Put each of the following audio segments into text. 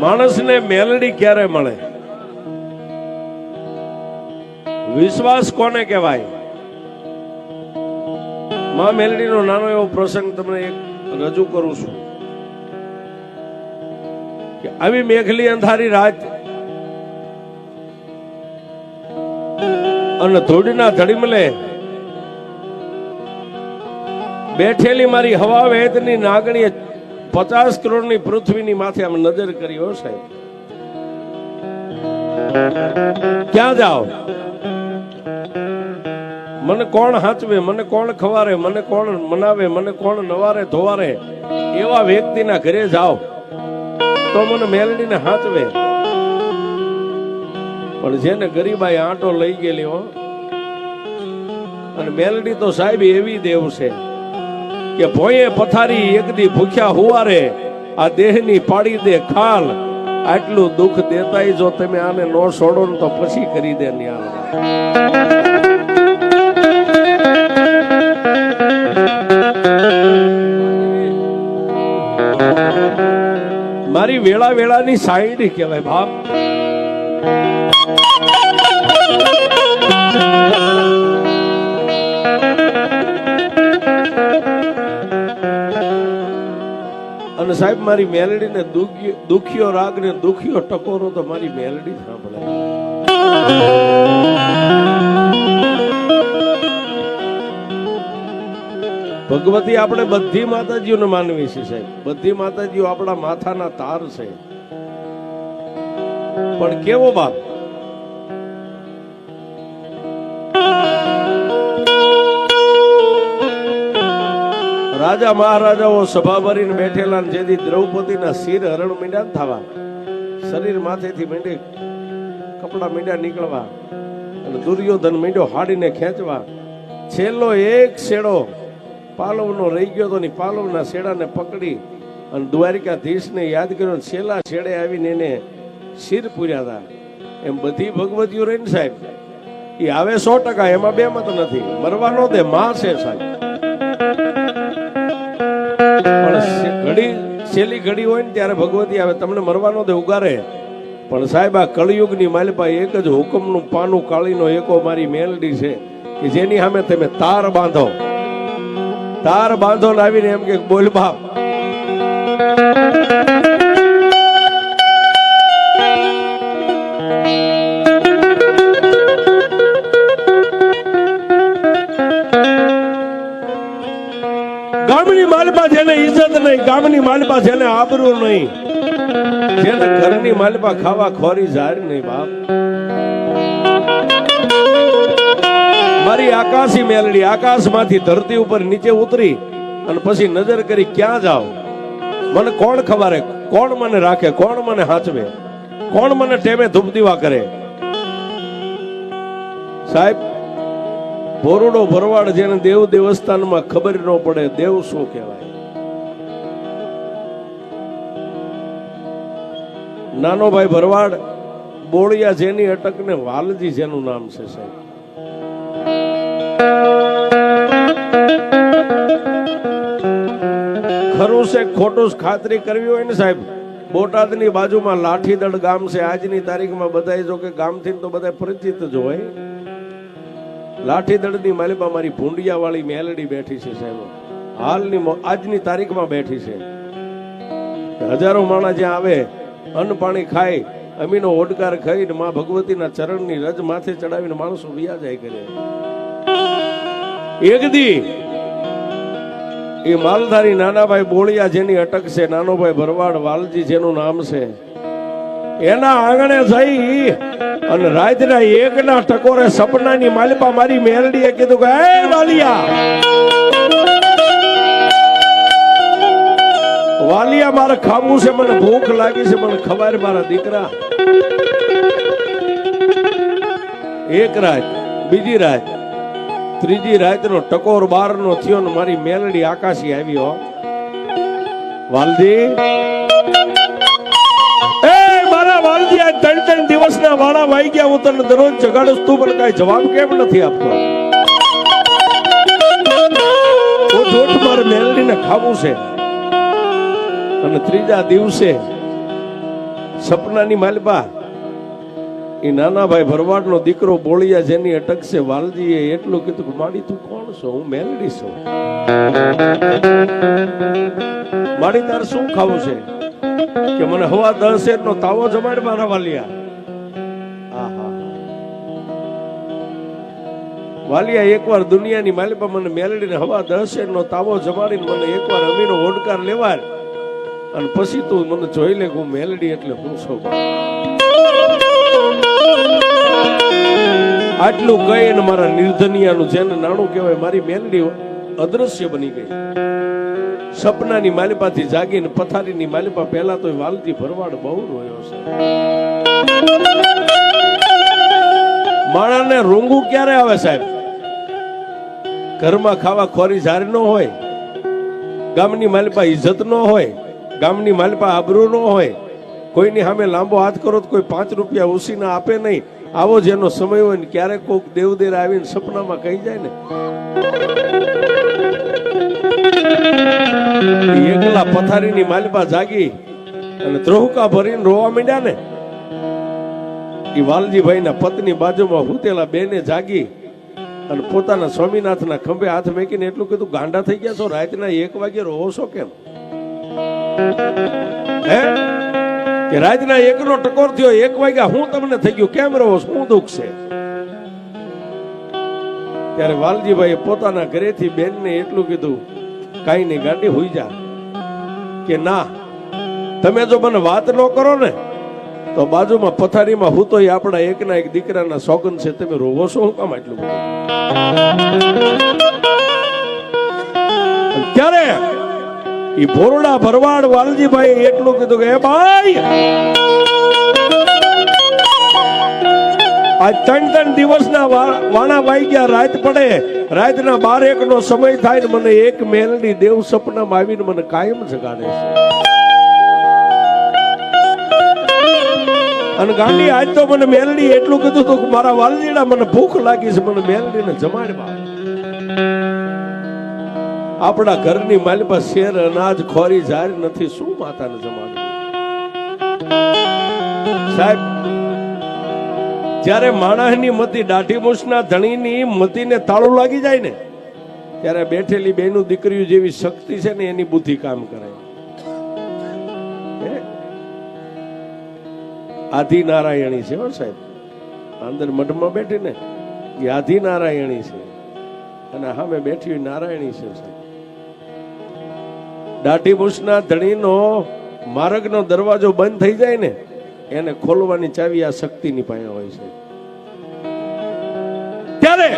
માણસને મેલડી ક્યારે મળે? વિશ્વાસ કોને કહેવાય? માં મેલડીનો નાનો એવો પ્રસંગ તમને એક રજૂ કરું છું. કે આવી મેઘલી અંધારી રાત અને ધૂળના ધડીમલે બેઠેલી મારી હવા વેદની નાગણીએ પચાસ કરોડની પૃથ્વીની માથે આમ નજર કરી, હો ક્યાં જાઓ? મને કોણ હાચવે, મને કોણ ખવારે, મને કોણ મનાવે, મને કોણ નવારે, ધોવારે? એવા વ્યક્તિના ઘરે જાઓ, તો મને મેલડીને હાચવે. પણ જેને ગરીબાઈ આંટો લઈ ગયેલી, હો. અને મેલડી તો સાહેબ એવી દેવ છે. કે ભોયે પથારી એકદી ભૂખ્યા હુવારે આ દેહની પાડી દે ખાલ. આટલું દુઃખ દેતાય જો તમે આને નો છોડો ને તો પછી કરી દે ન્યાલ. મારી વેળા વેળાની સાયડી કહેવાય બાપ. અને સાહેબ, મારી મેલડીને દુખ્યો રાગ ને દુખ્યો ટકોરો તો મારી મેલડી સાંભળાય ભગવતી, આપણે બધી માતાજીઓને માનવી છે સાહેબ. બધી માતાજીઓ આપણા માથાના તાર છે. પણ કેવો બાપ? રાજા મહારાજાઓ સભા ભરીને બેઠેલા જેથી દ્રૌપદીના શિર હરણ મીંડા થવા. શરીર માથેથી મીંડી કપડા મીંડા નીકળવા અને દુર્યોધન મીંડો હાડીને ખેંચવા. છેલ્લો એક શેડો પાલવનો રહી ગયો તો ને પાલવના શેડાને પકડી અને દ્વારિકાધીશને યાદ કર્યો છેલ્લા છેડે આવીને એને શિર પૂર્યા હતા એમ બધી ભગવતીઓ રહીને સાહેબ એ આવે સો ટકા, એમાં બે મત નથી મરવાનો દે, માં છે સાહેબ. પણ ઘડી, છેલ્લી ઘડી હોય ને ત્યારે ભગવતી આવે, તમને મરવાનો દે, ઉગારે. પણ સાહેબ, આ કળિયુગની માલિપા એક જ હુકમનું પાનું કાળીનો એકો મારી મેલડી છે કે જેની સામે તમે તાર બાંધો. તાર બાંધો ને આવીને એમ કે બોલ બાપ. નહીં, ગામની માલપા જેને આબરૂ નહીં. જેને ઘરની માલપા ખાવા ખોરી જાર નહીં, બાપ. મારી આકાશી મેલડી આકાશમાંથી ધરતી ઉપર નીચે ઉતરી અને પછી નજર કરી ક્યાં જાવ? મને કોણ ખવારે? કોણ મને રાખે? કોણ મને હાચવે? કોણ મને ટેમે ધૂપ દીવા કરે? સાહેબ, ભોરડો ભરવાડ જેને દેવ દેવસ્થાનમાં ખબર ન પડે, દેવ શું કહેવાય? નાનો ભાઈ ભરવાડ, બોળિયા જેની અટક ને વાલજી જેનું નામ છે સાહેબ. ખરું છે, ખોટું ખાતરી કરવી હોય ને સાહેબ. બોટાદની બાજુમાં લાઠીદળ ગામ છે. આજની તારીખમાં બધા જો કે ગામથી તો બધા પરિચિત જ હોય. લાઠીદળની માલિબા મારી ભૂંડિયા વાળી મેલડી બેઠી છે સાહેબ. હાલની આજની તારીખમાં બેઠી છે. હજારો માણસ જ્યાં આવે અન્ન પાણી ખાય, અમીનો ઓડકાર ખાઈને માં ભગવતીના ચરણની રજ માથે ચડાવીને માણસો વિયા જાય કરે. એક દી એ માલધારી નાનાભાઈ બોળિયા જેની અટક છે, નાનોભાઈ ભરવાડ વાલજી જેનું નામ છે. એના આંગણે જઈ અને રાતના એકના ટકોરે સપનાની માલિપા મારી મેલડીએ કીધું કે, એ વાલિયા વાલિયા મારે ખાવું છે, મને ભૂખ લાગી છે, મને ખબર મારા દીકરા. એક રાત, બીજી રાત, ત્રીજી રાતનો ટકોર બાર નો થયો ને મારી મેલડી આકાશી આવ્યો વાલજી? એ, મારા વાલજી, આ ત્રણ ત્રણ દિવસના વાળા વાઈ ગયા, હું તને દરરોજ જગાડું તું પણ કઈ જવાબ કેમ નથી આપતો? હું જોઠ મારે મેલડીને ખાવું છે. અને ત્રીજા દિવસે સપનાની માલપા એ નાના ભાઈ ભરવાડનો દીકરો બોળિયા જેની અટક છે વાલજીએ એટલું કીધું કે માડી તું કોણ છો? હું મેલડી છું. માડી તાર શું ખાવું છે? કે મને હવા દહશેર નો તાવો જમાડ મારા વાલિયા વાલિયા એકવાર દુનિયાની માલિપા મને મેલડીને હવા દહશેર નો તાવો જમાડીને મને એકવાર અમીનો હોડકાર લેવાય અને પછી તું મને જોઈ લે હું મેલડી એટલે હું છું. આટલું કહીને મારા નિર્ધનિયાનું જેને નાણું કહેવાય, મારી મેલડી અદ્રશ્ય બની ગઈ. સપનાની માલિપાથી જાગીને પથારીની માલિપા પહેલા તો વાલતી ભરવાડ બહુ રોયો છે. માણાને રોંગું ક્યારે આવે સાહેબ? ઘરમાં ખાવા ખોરી જાર ન હોય, ગામની માલિપા ઇજ્જત ન હોય ગામની માલિપા આબરૂ ન હોય. કોઈની સામે લાંબો હાથ કરો તો કોઈ પાંચ રૂપિયા ઉસીના આપે નહીં. આવો જેનો સમય હોય ને ક્યારેક કોઈક દેવદેર આવીને સપનામાં કહી જાય ને. એકલા પથારીની માલિપા જાગી અને ત્રોહકા ભરીને રોવા માંડ્યા ને. એ વાલજીભાઈના પત્ની બાજુમાં હુતેલા બેને જાગી અને પોતાના સ્વામિનાથના ખંભે હાથ મેકીને એટલું કીધું, ગાંડા થઈ ગયા છો, રાતના એક વાગે રોવો છો કેમ? કે રાતના એકનો ટકોર થયો, એક વાગ્યા હું તમને થઈ ગયું, કેમ રહો શું દુઃખ છે. ત્યારે વાલજીભાઈ પોતાના ઘરેથી બેનને એટલું કીધું, કાંઈ નહીં ગાંડી હોઈ જા. કે ના, તમે જો મને વાત ન કરો ને, તો બાજુમાં પથારીમાં હું તો આપણા એકના એક દીકરાના સોગન છે, તમે રોવો છો? હું કામ આટલું ત્યારે ઈ ભોરડા ભરવાડ વાલજીભાઈ એટલું કીધું કે, એ ભાઈ, આ ત્રણ ત્રણ દિવસના વાણા વાઈ ગયા રાત પડે. રાતના બાર એક નો સમય થાય ને મને એક મેલની દેવ સપનામાં આવીને મને કાયમ જગાડે છે. અને ગાંડી, આજ તો મને મેલડી એટલું કીધું હતું કે, મારા વાલજીડા મને ભૂખ લાગી છે, મને મેલડીને જમાડવા. આપણા ઘરની માલિપા શેર અનાજ ખોરી જાર નથી. શું માતાને જમાડવું સાહેબ, જ્યારે માણસની મતી દાઢી મૂછના ધણીની મતીને તાળું લાગી જાય ને, ત્યારે બેઠેલી બેનું દીકરીઓ જેવી શક્તિ છે ને એની બુદ્ધિ કામ કરે. આધી નારાયણી છે હો સાહેબ. અંદર મઢમાં બેઠી ને, એ આધી નારાયણી છે. અને સામે બેઠી નારાયણી છે સાહેબ. દાઢી ભૂસના ધણીનો માર્ગનો દરવાજો બંધ થઈ જાય ને, એને ખોલવાની ચાવી આ શક્તિની પાસે હોય છે. ત્યારે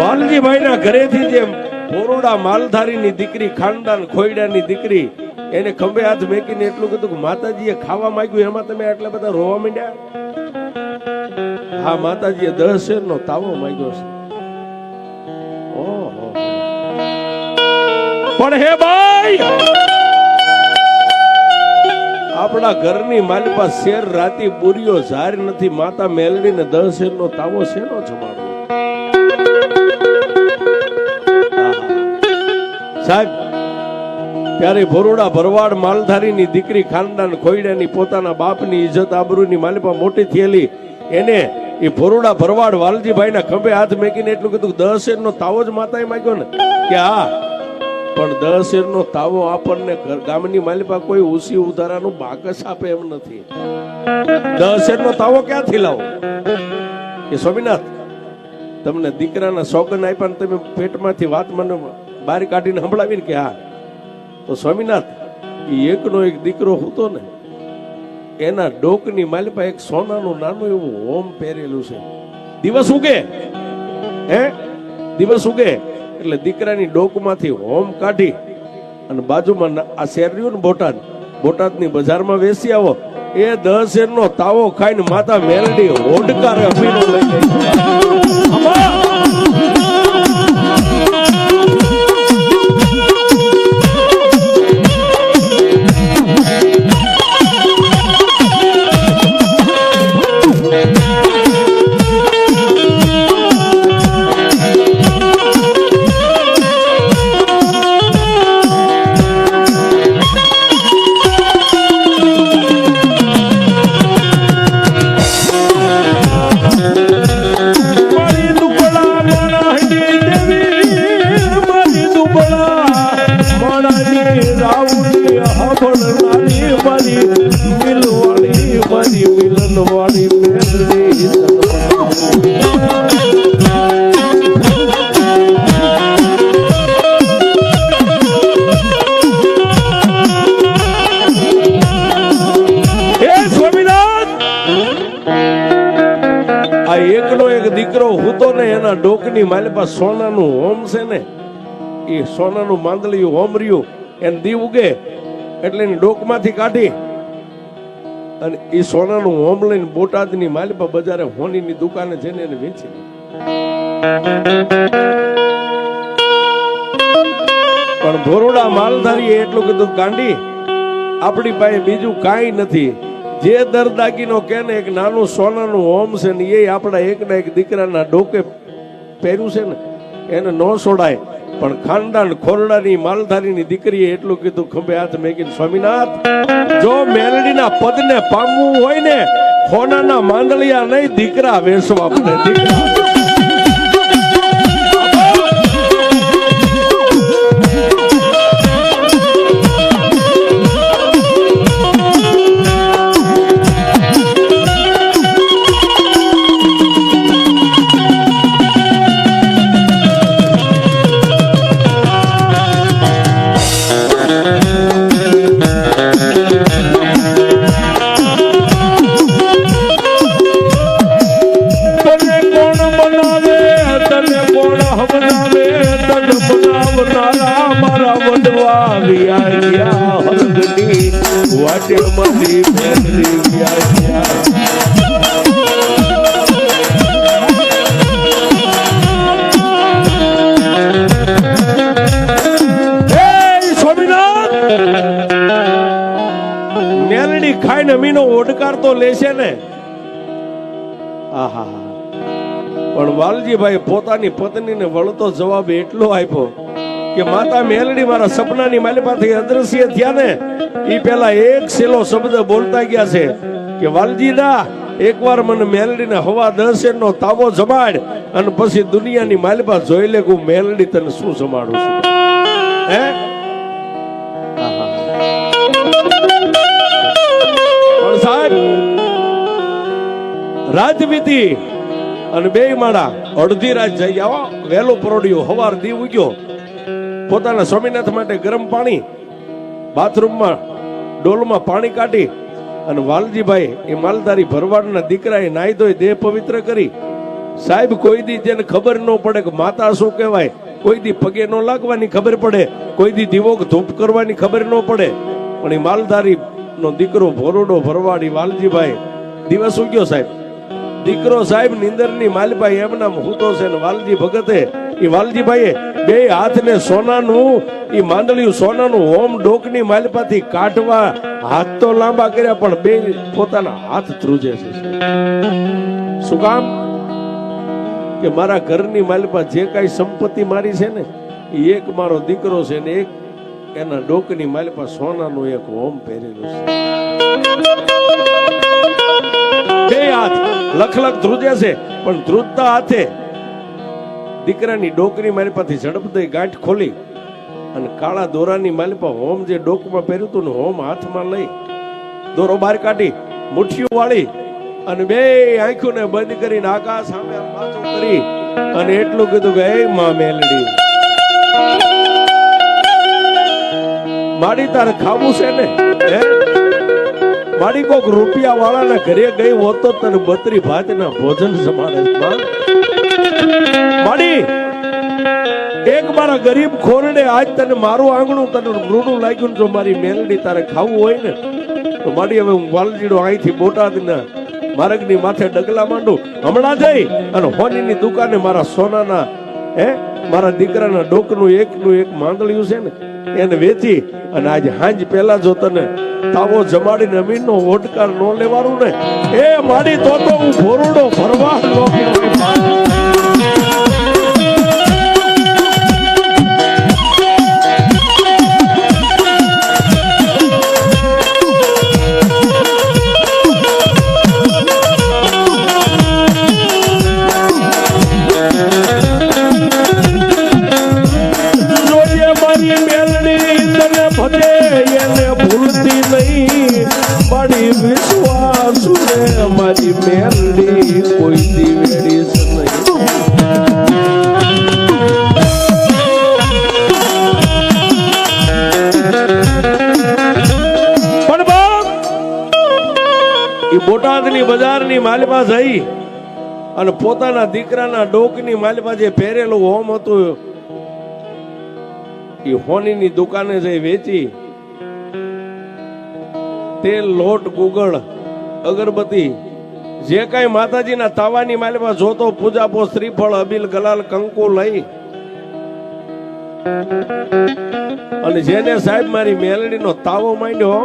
વાલજીભાઈના ઘરેથી જેમ પોરોડા માલધારીની દીકરી, ખાનદાન ખોયડાની દીકરી, એને ખંભે હાથ મેકીને એટલું કીધું કે માતાજીએ ખાવા માંગ્યું, એમાં તમે આટલા બધા રોવા માંડ્યા? હા, માતાજીએ દસ શેરનો તાવો માંગ્યો છે. પણ હે ભાઈ! આપણા ઘરની માલિપા શેર રાતી બુરીઓ ઝાર નથી, માતા મેલડીને દસ શેર નો તાવો શેનો જમાડવો સાહેબ, ત્યારે ભરોડા ભરવાડ માલધારીની દીકરી ખાનદાન ખોઈડાની પોતાના બાપની ઇજ્જત આબરૂની માલિપા મોટી થયેલી. એને એ ભરોડા ભરવાડ વાલજીભાઈના ખંભે હાથ મેકીને એટલું કીધું દસ શેર નો તાવો જ માતાએ માગ્યો ને. કે હા પણ દસ એરનો તાવો આપણને ગામની માલિપા કોઈ ઉસી ઉધારાનું બાકસ આપે એમ નથી. દસ શેર નો તાવો ક્યાંથી લાવો? કે સ્વામિનાથ, તમને દીકરાના સોગન આપ્યા ને તમે પેટમાંથી વાત મને બહાર કાઢીને સંભળાવીને કે હા. તો સ્વામિનાથ એ એકનો એક દીકરો હતો ને, એના ડોકની માલિપા એક સોનાનું નાનું એવું હોમ પહેરેલું છે. દિવસ ઉગે. હે? દિવસ ઉગે. એટલે દીકરાની ડોકમાંથી હોમ કાઢી અને બાજુમાં આ શેર રહ્યું ને બોટાદ, બોટાદની બજારમાં વેસી આવો. એ દસ શેરનો તાવો ખાઈને માતા મેલડી હોડકાર અભિનો લઈ જાય એકનો એક દીકરો હૂતો ને એના ડોકની માલિપા સોનાનું હોમ ને એ સોનાનું માંદલિયું હોમ એને દી ઉગે, એટલે એને ડોકમાંથી કાઢી અને એ સોનાનું હોમ લઈને બોટાદની માલિપા બજારે હોનીની દુકાને જઈને એને વેચી પણ ભોરોડા માલધારીએ એટલું કીધું ગાંડી, આપણી પાસે બીજું કાંઈ નથી. જે દરદાગીનો કે ને એક નાનું સોનાનું હોમ છે ને એ આપણા એકના એક દીકરાના ડોકે પહેર્યું છે ને, એને ન છોડાય. પણ ખાનદાન ખોરડાની માલધારીની દીકરીએ એટલું કીધું, ખંભે હાથ મેકીને, સ્વામિનાથ, જો મેલડીના પદને પામવું હોય ને, ખોનાના માંદલિયા નહીં દીકરા વેસવા પડે. દીકરા વાટે મધી ફેરવી ગયા મેલડી ખાઈને ઓડકાર તો લેશે ને. આહા પણ વાલજીભાઈ પોતાની પત્નીને વળતો જવાબ એટલો આપ્યો કે માતા મેલડી મારા સપનાની માલિપાથી અદ્રશ્ય થયા ને એ પેલા એક સેલો શબ્દ બોલતા ગયા છે કે, વાલજીદા, એકવાર મને મેલડીને હવા દસે નો તાવો જમાડ અને પછી દુનિયાની માલિપા જોઈ લે હું મેલડી તને શું જમાડું છું હે. પણ સાહેબ અને બે માળા અડધી રાત જઈ આવો, વહેલો પરોડ્યો હવાર દી ઉગ્યો પોતાના સ્વામિનાથ માટે ગરમ પાણી, બાથરૂમમાં, ડોલમાં પાણી કાઢી અને વાલજીભાઈ એ માલધારી ભરવાડના દીકરાએ નાહી ધોઈ દેહ પવિત્ર કરી. સાહેબ, કોઈ દી જેને ખબર ન પડે કે માતા શું કહેવાય, કોઈ દી પગે ન લાગવાની ખબર પડે, કોઈ દી દીવો ધૂપ કરવાની ખબર ન પડે. પણ એ માલધારી નો દીકરો ભોરોડો ભરવાડી વાલજીભાઈ, દિવસ ઉગ્યો સાહેબ. દીકરો સાહેબ, નિંદરની માલભાઈ એમના તો છે ને વાલજી ભગતે એ વાલજીભાઈએ બે હાથને સોનાનું એ માંડલિયું સોનાનું હોમ ડોકની માલપાથી કાઢવા હાથ તો લાંબા કર્યા, પણ બે પોતાના હાથ ધ્રુજે છે. શું કામ? કે મારા ઘરની માલપા જે કાંઈ સંપત્તિ મારી છે ને એ એક મારો દીકરો છે ને એક, એના ડોકની માલપા સોનાનું એક હોમ પહેરેલું છે. બે હાથ લખ લખ ધ્રુજે છે, પણ ધ્રુજતા હાથે દીકરાની ડોકરી મારી પાસે ઝડપ દઈ ગાંઠ ખોલી અને કાળા દોરાની મારી પાસે હોમ જે ડોકમાં પહેર્યું હતું ને હોમ હાથમાં લઈ દોરો બહાર કાઢી, મુઠ્ઠીઓ વાળી અને બે આંખોને બંધ કરીને આકાશ સામે આમ કરી અને એટલું કીધું કે એ મેલડી, માડી તારે ખાવું છે ને હે માડી કોક રૂપિયા વાળાના ઘરે ગઈ હોત તો તને બત્રી ભાતના ભોજન સમાડે. એક મારા ગરીબ ખોરડે આજ તને મારું આંગણું, તને મૃડું લાગ્યું જો મારી મેલડી તારે ખાવું હોય ને, તો માડી હવે હું વાલજીડો અહીંથી બોટાદના માર્ગની માથે ડગલા માંડું. હમણાં જઈ અને હોનીની દુકાને મારા સોનાના, હે, મારા દીકરાના ડોકનું એકનું એક માંગળ્યું છે ને, એને વેચી અને આજે હાંજ પહેલા જો તને તાવો જમાડીને અમીનનો ઓટકાર નો લેવાનું ને, એ માડી તો તો હું ભોરુડો ભરવા નો એને ભૂલતી નહીં. મારી વિશ્વાસ ને મારી મેલડી, કોઈ દી નહીં. બોટાદની બજારની માલમાં જઈ અને પોતાના દીકરાના ડોકની માલમાં જે પહેરેલું હોમ હતું એ હોનીની દુકાને જઈ વેચી. તેલ લોટ ગુગળ, અગરબત્તી, જે કાંઈ માતાજીના તાવાની માલમાં જોતો પૂજાપો શ્રીફળ, અબીલ, ગલાલ, કંકુ લઈ અને જેને સાહેબ મારી મેલડીનો તાવો માંડ્યો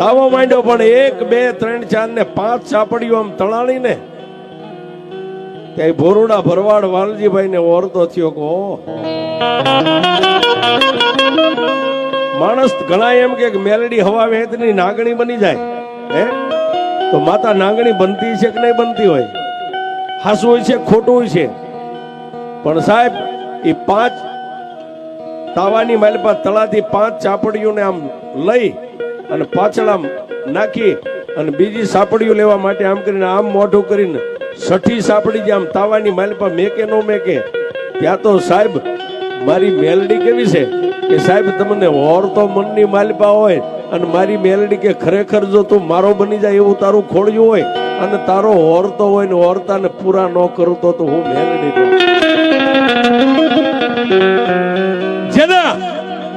તાવો માંડ્યો પણ એક, બે, ત્રણ, ચાર ને પાંચ ચાપડીઓ આમ તણાણી ને ત્યાં ભોરુડા ભરવાડ વાલજીભાઈ ને ઓરતો થયો કે ઓહો. માણસ ઘણા એમ કે મેલડી હવા વેતની નાગણી બની જાય. હે? તો માતા નાગણી બનતી છે કે નહીં બનતી હોય? હાસું હોય છે, ખોટું હોય છે? પણ સાહેબ એ પાંચ તાવાની માલપા તળાથી પાંચ ચાપડીઓને આમ લઈ અને પાછળ આમ નાખી અને બીજી સાપડીઓ લેવા માટે આમ કરીને આમ મોઢું કરીને છઠ્ઠી સાપડી જે આમ તાવાની માલપા મેકે નો મેકે, ત્યાં તો સાહેબ મારી મેલડી કેવી છે? કે સાહેબ, તમને ઓર તો મનની માલપા હોય, અને મારી મેલડી કે ખરેખર જો તું મારો બની જાય એવું તારું ખોળ્યું હોય, અને તારો ઓરતો હોય ને ઓરતાને પૂરા ન કરું તો હું મેલડી જેના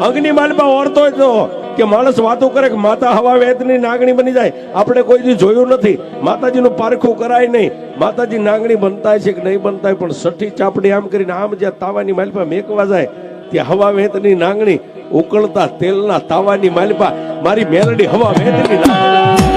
અગ્નિ માલિપા ઓરતો હોય તો કે માણસ વાતો કરે કે માતા હવા વેદની નાગણી બની જાય. આપણે કોઈ જોયું નથી. માતાજીનું પારખું કરાય નહીં. માતાજી નાગણી બનતા છે કે નહીં બનતા પણ સઠ્ઠી ચાપડી આમ કરીને આમ જ્યાં તાવાની માલપા મેકવા જાય, ત્યાં હવા વેતની નાગણી ઉકળતા તેલના તાવાની માલપા. મારી મેલડી હવા વેતની નાગણી.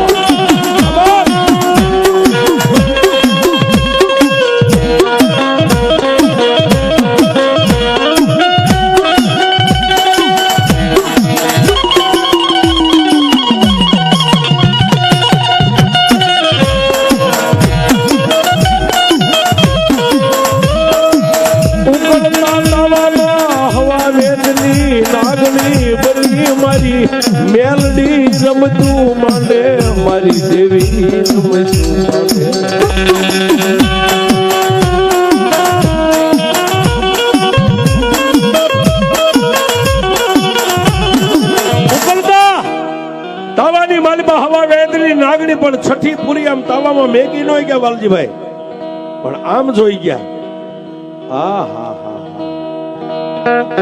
પણ છઠ્ઠી પૂરી આમ તાવામાં મેગી નો ગયા વાલજીભાઈ. પણ આમ જોઈ ગયા. હા હા હા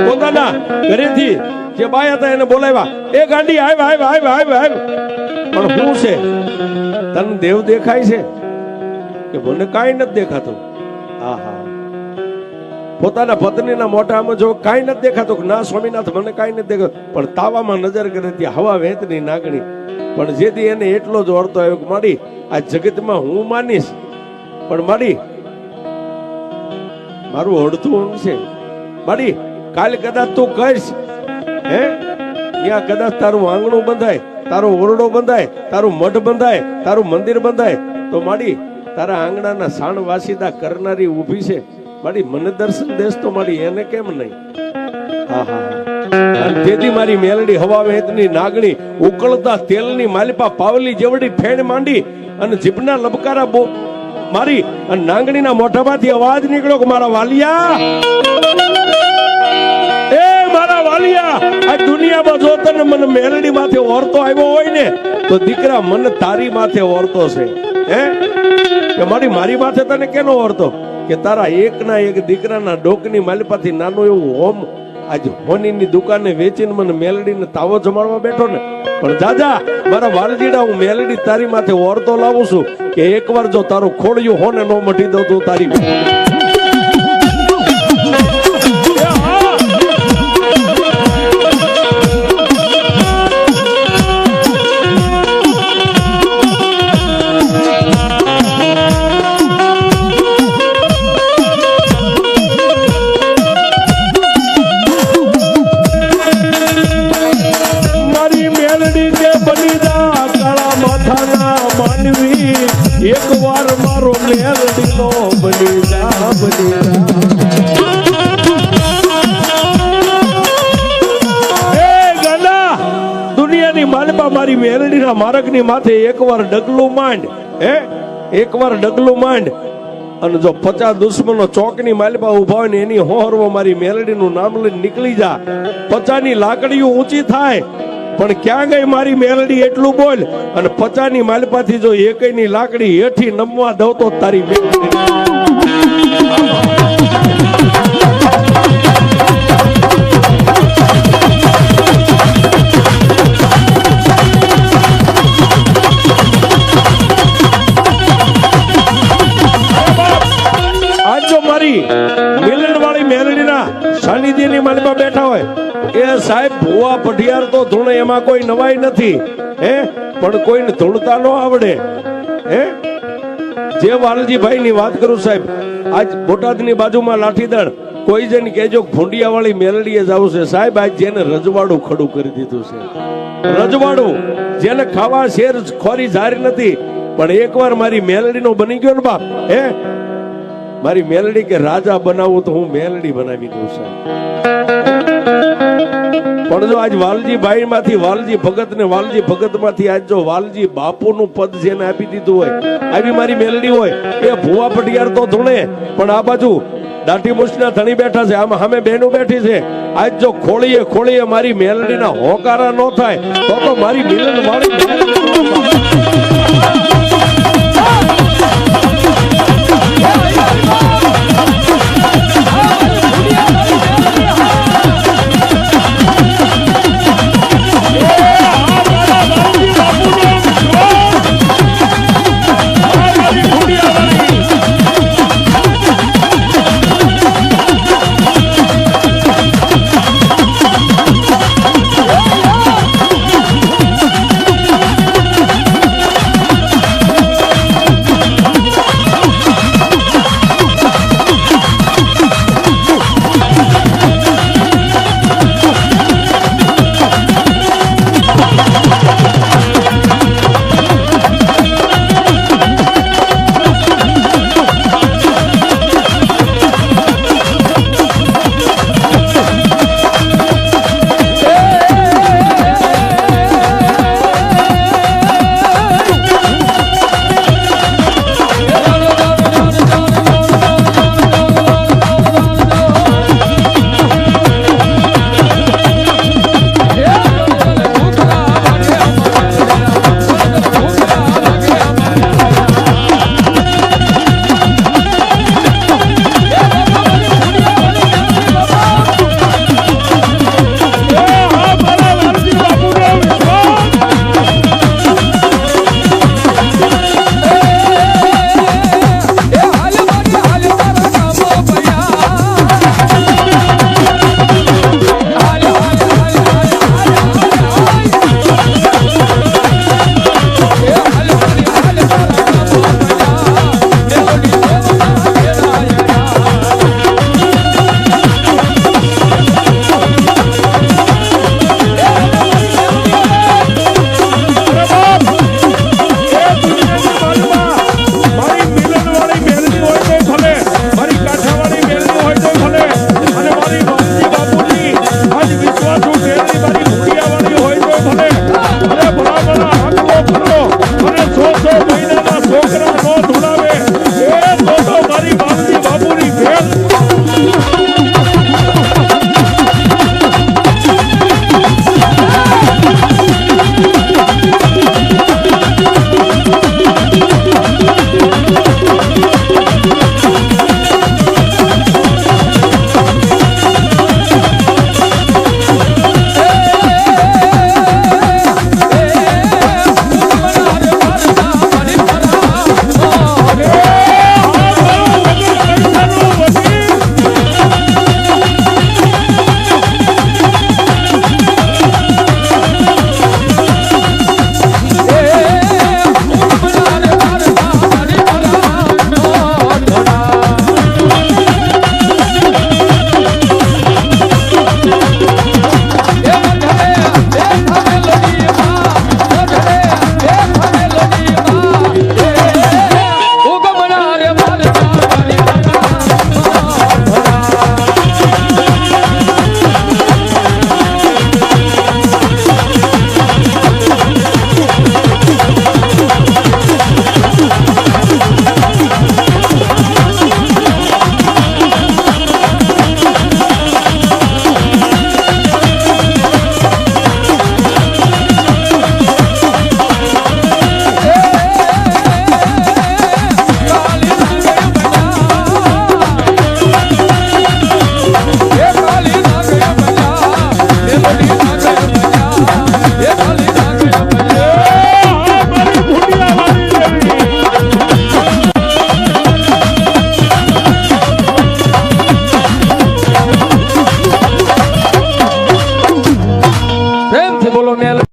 પોતાના ઘરેથી જે બાય હતા એને બોલાવ્યા. એ ગાંડી, આવ્યા આવ્યા આવ્યા આવ્યા આવ્યા. પણ શું છે? તને દેવ દેખાય છે? કે મને કાંઈ નથી દેખાતું? હા હા. પોતાના પત્નીના મોઢામાં જો કાંઈ નથી દેખાતું ના સ્વામીનાથ, મને કાંઈ નથી દેખાતું. પણ તાવામાં નજર કરે ત્યાં હવા વેતની નાગણી. પણ જેથી એને એટલો જ ઓરતો આવ્યો કે માડી આ જગતમાં હું માનીશ. પણ મારી, મારું અડધું અંગ છે. મારી, કાલે કદાચ તું કહીશ, હે? ત્યાં કદાચ તારું આંગણું બંધાય, તારો ઓરડો બંધાય, તારું મઠ બંધાય, તારું મંદિર બંધાય, તો માડી તારા આંગણાના સાણ વાસીદા કરનારી ઊભી છે. માડી મને દર્શન દેશ તો મારી એને કેમ નહીં? હા હા તેથી મારી મેલડી હવા વેતની નાગણી ઉકળતા તેલની માલિપા પાવલી જેવડી ફેણ માંડી અને જીભના લબકારા બો મારી અને નાંગણીના મોઢામાંથી અવાજ નીકળ્યો કે મારા વાલિયા! એ મારા વાલિયા આ દુનિયામાં જો તને મને મેલડી માથે ઓરતો આવ્યો હોય ને તો દીકરા મને તારી માથે ઓરતો છે. હે? કે મારી મારી માથે તને કેનો ઓરતો? કે તારા એકના એક દીકરાના ડોકની માલિપાથી નાનું એવું હોમ આજ હોનીની દુકાને વેચીને મને મેલડીને તાવો જમાડવા બેઠો ને. પણ જાજા, મારા વાલજીડા, હું મેલડી તારી માથે ઓરતો લાવું છું કે એકવાર જો તારું ખોડિયું હોને નો મટી દઉં તો તારી માર્ગની માથે એકવાર ડગલું માંડ, હે? એકવાર ડગલું માંડ. અને જો પચાસ દુશ્મનો ચોકની માલપા ઊભા હોય ને એની હોહરવો મારી મેલડીનું નામ લઈને નીકળી જા. પચાની લાકડીઓ ઊંચી થાય, પણ ક્યાં ગઈ મારી મેલડી એટલું બોલ? અને પચાની માલપાથી જો એકયની લાકડી હેઠી નમવા દઉં તો તારી મેલડી સાનિધ્યની બેઠા હોય. એ સાહેબ, ભુવા પઢિયાર તો ધૂણે, એમાં કોઈ નવાઈ નથી. હે? પણ કોઈને ધૂણતા ન આવડે. હે? જે વાલજીભાઈ ની વાત કરું સાહેબ, આજ બોટાદની બાજુમાં લાઠીદળ કોઈ જણ કેજો ભૂંડિયા વાળી મેલડીએ જાવ છે સાહેબ, આજ જેને રજવાડું ખડું કરી દીધું છે. રજવાડું, જેને ખાવા શેર ખોરી જારી નથી. પણ એકવાર મારી મેલડીનો બની ગયો ને બાપ, હે? મારી મેલડી કે રાજા બનાવું તો હું મેલડી બનાવી દઉં છું પણ જો આજ વાલજી બાઈ માંથી વાલજી ભગત ને વાલજી ભગતમાંથી આજ જો વાલજી બાપુ નું પદ જેને આપી દીધું હોય, આવી મારી મેલડી હોય, એ ભુવા પટિયાર તો ધૂણે, પણ આ બાજુ દાઢી મુછના ધણી બેઠા છે, આમાં સામે બેનો બેઠી છે. આજ જો ખોળીએ ખોળીએ મારી મેલડીના હોકારા ન થાય, તો તો મારી મિલન વાળી